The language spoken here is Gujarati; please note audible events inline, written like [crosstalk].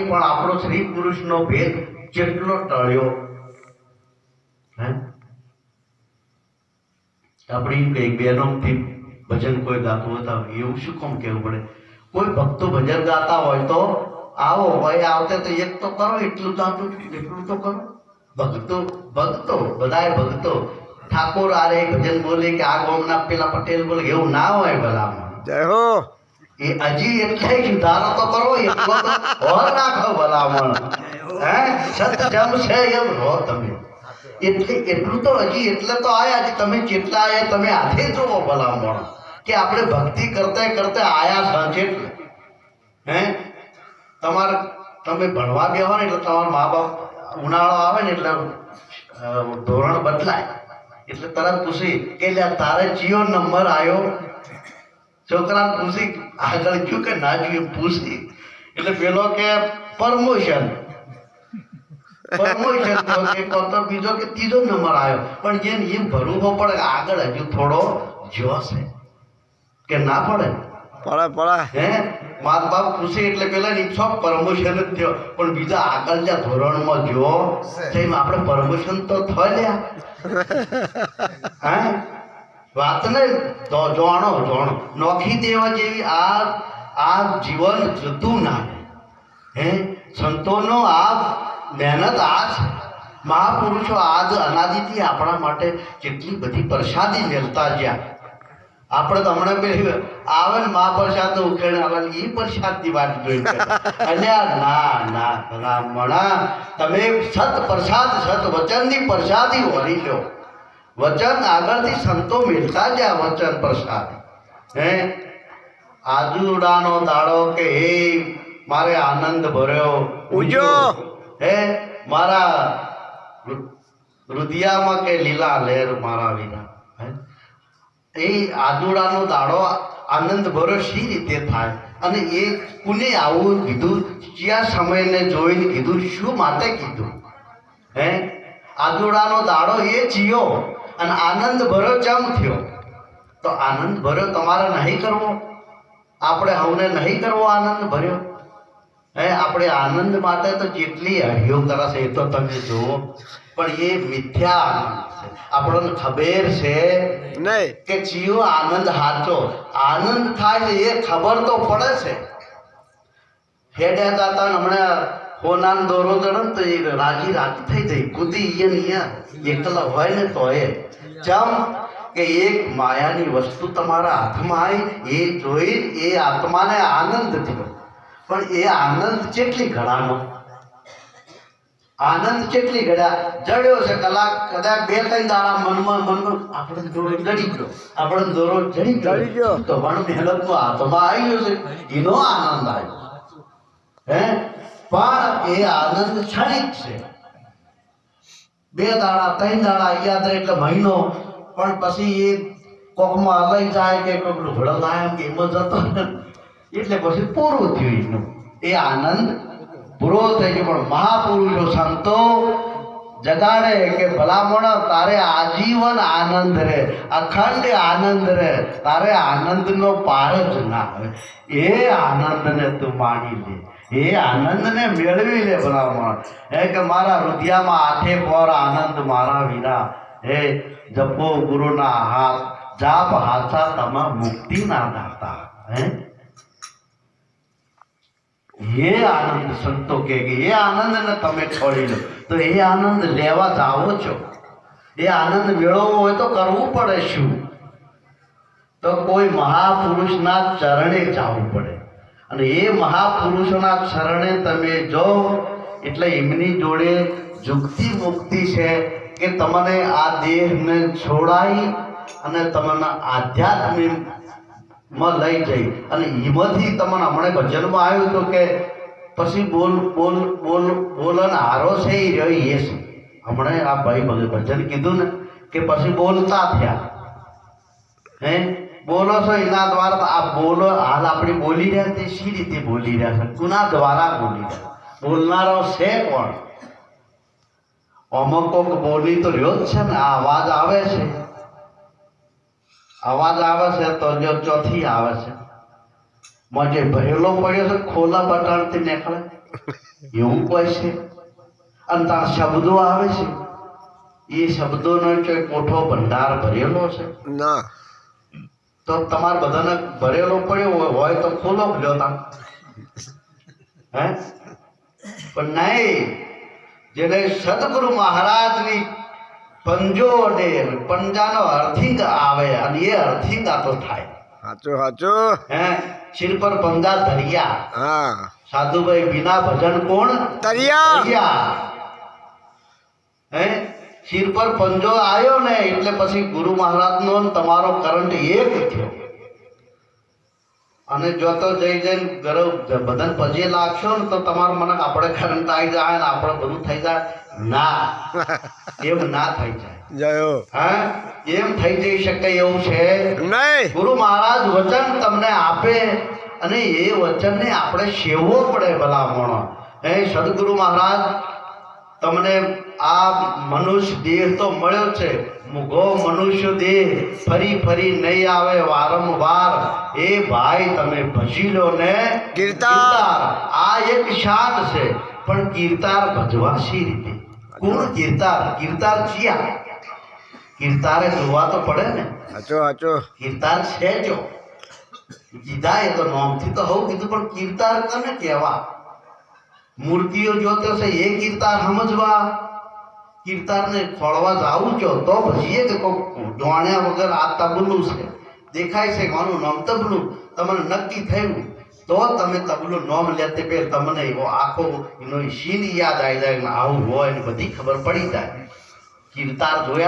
પણ આપણો સ્ત્રી પુરુષનો ભેદ કેટલો ટળ્યો. આપણે એમ કઈ બહેનોથી ભજન કોઈ ગાતું હતા એવું શું કોમ કહેવું પડે? કોઈ ભક્તો ભજન ગાતા હોય તો આવો ભાઈ, આવતે તો એક તો કરો, એટલું ગાતું એટલું તો કરો. ભક્તો ભક્તો, બધાય ભક્તો. ઠાકોર આરે ભજન બોલે કે આ ગામના પેલા પટેલ બોલે, એવું ના હોય ભલામાં જય હો! એ હજી એટલે ધારો તો કરો એટલો તો હોર નાખો ભલામણ. હે? સત્યમ છે એમ રહો તમે. એટલે એટલું તો હજી એટલે તો આયા છે, તમે જેટલા આયા તમે હાથે જોવો ભલામણ. કે આપણે ભક્તિ કરતા કરતા આયા સાંજે હે? તમારે તમે ભણવા બેહો ને એટલે તમારા મા બાપ ઉનાળો આવે ને એટલે ધોરણ બદલાય. એટલે તરત પૂછી કે તારે જીઓ નંબર આવ્યો છોકરાને પૂછી આગળ કયું કે ના ગયું પૂછી. એટલે પેલો કે પરમોશન. પ્રમોશન તો કે કહો તો બીજો કે ત્રીજો નંબર આવ્યો. પણ જેમ એમ ભરવું પડે કે આગળ હજુ થોડો જોશ. કે ના પડે? પડા પડા. હે? માત બાપ પૂછે એટલે પેલા ઈચ્છો પ્રમોશન જ થયો. પણ બીજા આગળ જ્યાં ધોરણમાં જો તેમ આપણે પ્રમોશન તો થયા. [laughs] હે? વાતને જાણો જાણો નોખી દેવા જેવી આ આ જીવન જતું ના હે? સંતોનો આ મહેનત આ છે. મહાપુરુષો આજ અનાદિથી આપણા માટે કેટલી બધી પ્રસાદી મેળતા જ્યાં. આપણે તો હમણાં પેલી આવે ને મહાપ્રસાદ ઉખેડ આવે એ પ્રસાદની વાત જોઈ અલ્યા, ના ના બ્રાહ્મણા તમે સત પ્રસાદ, સત વચનની પ્રસાદી વળી લો વચન આગળથી સંતો મેળતા જ્યાં વચન પ્રસાદ હે? આજુડાનો દાડો કે હે મારે આનંદ ભર્યો. ઉજો. હે? મારા રુદ- રુદિયામાં કે લીલા લહેર મારા વિના. હે? એ આજુડાનો દાડો આનંદ ભર્યો શી રીતે થાય? અને એ કોને આવું કીધું? કયા સમયને જોઈને કીધું? શું માટે કીધું? હે? આજુડાનો દાડો એ જીયો. અને આનંદ ભરો ચમ થયો? તો આનંદ ભર્યો તમારે નહીં કરવો. આપણે હવને નહીં કરવો આનંદ ભર્યો હે આપણે આનંદ માટે તો જેટલી હરિયો કરે એ તો તમે જુઓ. પણ એ મિથ્યા આનંદ છે. આપણને ખબર છે નહીં. કે જીવ આનંદ હાચો. આનંદ થાય છે એ ખબર તો પડે છે. હેડ્યા હતા હમણાં હોનાન દોરો ચડે તો એ રાજી રાજી થઈ જાય. કુદી ઈયન ઈયા એકલા હોય ને તો એ ચમ કે એક માયાની વસ્તુ તમારા હાથમાં આવી એ જોઈ એ આત્માને આનંદ થયો. પણ એ આનંદ કેટલી ઘડાનો? આનંદ કેટલી ઘડા? જડ્યો છે કલાક કદાચ બે ત્રણ દાડા મનમાં મનમાં આપણે દોરો જડી ગયો. આપણે દોરો જડી જડી ગયો. તો પણ મહેનત તો હાથમાં આવી ગયો છે. એનો આનંદ આવ્યો હે? પણ એ આનંદ ક્ષણિક છે. બે દાડા, ત્રણ દાડા યાદ રહે એટલે મહિનો, પણ પછી એ કોકમાં લઈ જાય કે કોક એમ કે એમાં જતો રહે. એટલે પછી પૂરું થયું એનું. એ આનંદ પૂરો થઈ ગયો. પણ મહાપુરુષો સંતો જગાડે કે ભલામણ, તારે આજીવન આનંદ રહે. અખંડ આનંદ રહે. તારે આનંદનો પાર જ ના આવે એ આનંદને તું માણી લે. એ આનંદને મેળવી લે બ્રાહ્મણ. હે કે મારા હૃદયમાં આઠે પર આનંદ મારા વિના. હે, જપો ગુરુના હાથ. જાપ હાથા તમા મુક્તિના દાતા. હે? એ આનંદ સંતો કે, એ આનંદને તમે છોડી લો. તો એ આનંદ લેવા જાઓ છો. એ આનંદ મેળવવો હોય તો કરવું પડે શું? તો કોઈ મહાપુરુષના ચરણે જવું પડે. અને એ મહાપુરુષોના ચરણે તમે જો એટલે એમની જોડે જુક્તિ મુક્તિ છે કે તમને આ દેહને છોડાઈ અને તમને આધ્યાત્મિકમાં લઈ જઈ. અને એમાંથી તમને હમણાં ભજનમાં આવ્યું હતું કે પછી બોલ બોલ બોલ, બોલન હારો છે એ રહ્યો એ છે હમણાં આ ભાઈ ભજન કીધું ને કે પછી બોલતા થયા. હે? બોલો છો એના દ્વારા આ બોલો, હાલ આપણે બોલી રહ્યા તે શી રીતે બોલી રહ્યા છે? કુના દ્વારા બોલી રહ્યા બોલનારો છે કોણ? અમુક કોક બોલી તો રહ્યો જ છે ને, આ અવાજ આવે છે. અવાજ આવે છે તો જો ચોથી આવે છે. માં જે ભરેલો પડ્યો છે, ખોલા બટાણથી નીકળે. એવું કોઈ છે? અને ત્યાં શબ્દો આવે છે. એ શબ્દોનો કોઈ મોટો ભંડાર ભરેલો છે? ના. તો તમારે બધાને ભરેલો પડ્યો હોય હોય તો ખોલો લ્યો તા હે? પણ નહીં જેને સદગુરુ મહારાજની પંજો ને પંજાનો અર્થિંગ આવે અને એ અર્થિંગ આતો થાય. સાચું સાચું હે? શિર પર પંજા ધરિયા હા. સાધુભાઈ બિના ભજન કોણ? તરિયા શિર પર પંજો આવ્યો ને એટલે પછી ગુરુ મહારાજનો ને તમારો કરંટ એક થયો. અને જો તો જઈ જઈને ગરવ બદન પજે લાગશો ને તો તમારું મને આપણે કરંટ આવી જાય ને આપણે બધું થઈ જાય. ના. [laughs] એમ ના થઈ જાય. જયો. હા? એમ થઈ જઈ શકે એવું છે. નહીં. ગુરુ મહારાજ વચન તમને આપે અને એ વચનને આપણે સેવવો પડે ભલા મોણો હે સદગુરુ મહારાજ તમને આ મનુષ્ય દેહ તો મળ્યો છે. મૂગો મનુષ્ય દેહ ફરી ફરી નહીં આવે વારંવાર. એ ભાઈ તમે ભજી લો ને કીર્તાર. આ એક શાન છે. પણ કીર્તાર ભજવા શી રીતે? કોણ કીર્તાર કીર્તાર ચિયા. કીર્તારે જોવા તો પડે ને. હાચો હાચો. કીર્તાર છે જો. કીધા એ તો નોમથી તો હોઉં કીધું પણ કીર્તાર કને કહેવા. મૂર્તિઓ જોતો છે, એ કીર્તાર સમજવા. કીર્તારને ખોળવા જાવું છો, તો પછી એ કે કોક જોણ્યા વગર આ તબલું છે. દેખાય છે કોનું નામ તબલું. તમને નક્કી થયું. તો તમે તબલું નોમ લેતે પેર તમને એવો આખો એનો સીન યાદ આવી જાય આવું હોય ને બધી ખબર પડી જાય. કીર્તાર જોયા